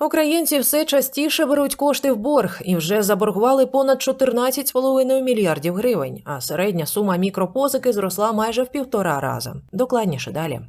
Українці все частіше беруть кошти в борг і вже заборгували понад 14,5 мільярдів гривень, а середня сума мікропозики зросла майже в півтора рази. Докладніше далі.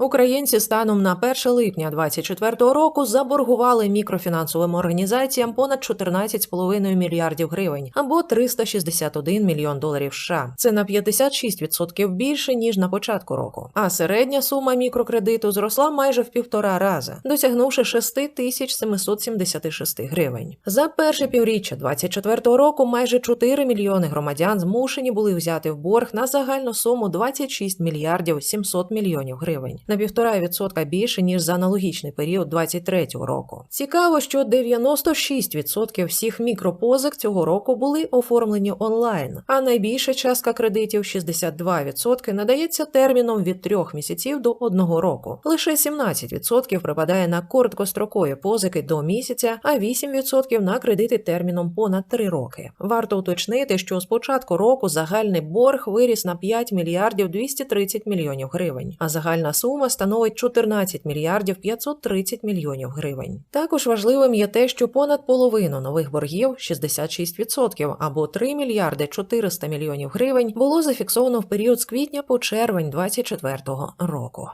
Українці станом на 1 липня 2024 року заборгували мікрофінансовим організаціям понад 14,5 мільярдів гривень або 361 мільйон доларів США. Це на 56% більше ніж на початку року. А середня сума мікрокредиту зросла майже в півтора рази, досягнувши 6776 гривень. За перше півріччя 2024 року майже 4 мільйони громадян змушені були взяти в борг на загальну суму 26 мільярдів 700 мільйонів гривень на півтора відсотка більше ніж за аналогічний період 2023 року. Цікаво, що 96% всіх мікропозик цього року були оформлені онлайн, а найбільша частка кредитів 62% надається терміном від трьох місяців до одного року. Лише 17% припадає на короткострокові позики до місяця, а 8% на кредити терміном понад 3 роки. Варто уточнити, що з початку року загальний борг виріс на 5 мільярдів 230 мільйонів гривень, а загальна сума становить 14 мільярдів 530 мільйонів гривень. Також важливим є те, що понад половину нових боргів 66% або 3 мільярди 400 мільйонів гривень було зафіксовано в період з квітня по червень 2024 року.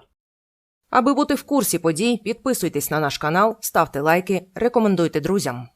Аби бути в курсі подій, підписуйтесь на наш канал, ставте лайки, рекомендуйте друзям.